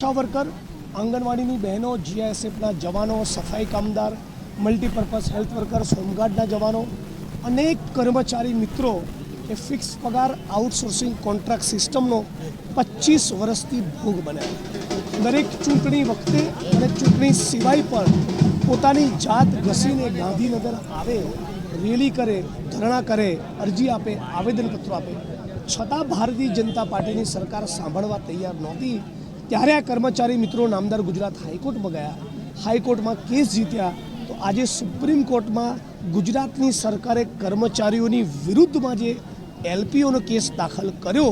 આશા worker આંગણવાડીની બહેનો, જીઆઈએસએફના જવાનો, સફાઈ કામદાર, મલ્ટીપર્પઝ હેલ્થ વર્કર્સ હોમગાર્ડના જવાનો, અનેક કર્મચારી મિત્રો એ ફિક્સ પગાર આઉટસોર્સિંગ કોન્ટ્રાક્ટ સિસ્ટમનો પચીસ વર્ષથી ભોગ બન્યા. દરેક ચૂંટણી વખતે અને ચૂંટણી સિવાય પણ પોતાની જાત ઘસીને ગાંધીનગર આવે, રેલી કરે, ધરણા કરે, અરજી આપે, આવેદનપત્રો આપે. છતાં ભારતીય જનતા પાર્ટીની સરકાર સાંભળવા તૈયાર નહોતી. ત્યારે આ કર્મચારી મિત્રો નામદાર ગુજરાત હાઈકોર્ટમાં ગયા. હાઈકોર્ટમાં કેસ જીત્યા. તો આજે સુપ્રીમ કોર્ટમાં ગુજરાતની સરકારે કર્મચારીઓની વિરુદ્ધમાં જે એલપીઓનો કેસ દાખલ કર્યો,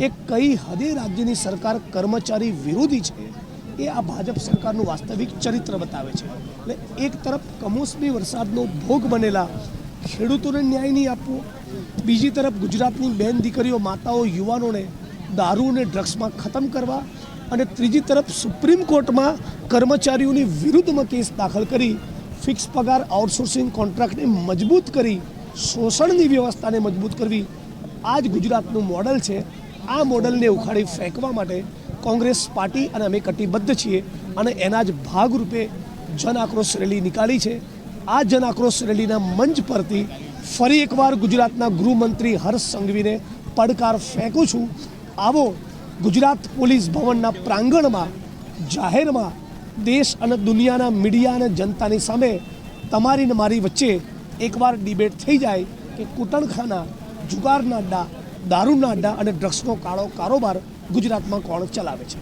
એ કઈ હદે રાજ્યની સરકાર કર્મચારી વિરોધી છે? એ આ ભાજપ સરકારનું વાસ્તવિક ચરિત્ર બતાવે છે. એટલે એક તરફ કમોસમી વરસાદનો ભોગ બનેલા ખેડૂતોને ન્યાય નહીં આપવો. બીજી તરફ ગુજરાતની બેન દીકરીઓ, માતાઓ, યુવાનોને દારૂ અને ડ્રગ્સમાં ખતમ કરવા. અને ત્રીજી તરફ સુપ્રીમ કોર્ટમાં કર્મચારીઓની વિરુદ્ધમાં કેસ દાખલ કરી ફિક્સ પગાર આઉટસોર્સિંગ કોન્ટ્રાક્ટને મજબૂત કરી શોષણની વ્યવસ્થાને મજબૂત કરવી આ જ ગુજરાતનું મોડલ છે. આ મોડલને ઉખાડી ફેંકવા માટે કોંગ્રેસ પાર્ટી અને અમે કટિબદ્ધ છીએ અને એના જ ભાગરૂપે જન આક્રોશ રેલી નીકાળી છે. આ જન આક્રોશ રેલીના મંચ પરથી ફરી એકવાર ગુજરાતના ગૃહમંત્રી હર્ષ સંઘવીને પડકાર ફેંકું છું. આવો ગુજરાત પોલીસ ભવનના પ્રાંગણમાં જાહેરમાં દેશ અને દુનિયાના મીડિયા અને જનતાની સામે તમારી ને મારી વચ્ચે એકવાર ડિબેટ થઈ જાય કે કૂટણખાના જુગારના અડ્ડા દારૂના અડ્ડા અને ડ્રગ્સનો કાળો કારોબાર ગુજરાતમાં કોણ ચલાવે છે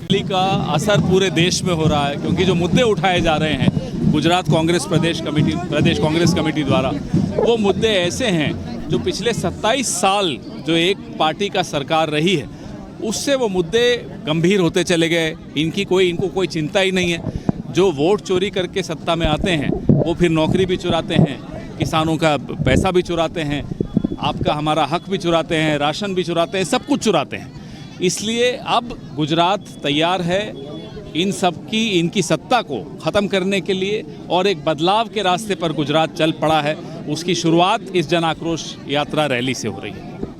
दिल्ली का असर पूरे देश में हो रहा है क्योंकि जो मुद्दे उठाए जा रहे हैं गुजरात कांग्रेस प्रदेश कमेटी प्रदेश कांग्रेस कमेटी द्वारा वो मुद्दे ऐसे हैं जो पिछले 27 साल जो एक पार्टी का सरकार रही है, उससे वो मुद्दे गंभीर होते चले गए। इनकी कोई, इनको कोई चिंता ही नहीं है। जो वोट चोरी करके सत्ता में आते हैं, वो फिर नौकरी भी चुराते हैं, किसानों का पैसा भी चुराते हैं, आपका हमारा हक भी चुराते हैं, राशन भी चुराते हैं, सब कुछ चुराते हैं। इसलिए अब गुजरात तैयार है इन सब की, इनकी सत्ता को ख़त्म करने के लिए और एक बदलाव के रास्ते पर गुजरात चल पड़ा है। उसकी शुरुआत इस जन आक्रोश यात्रा रैली से हो रही है।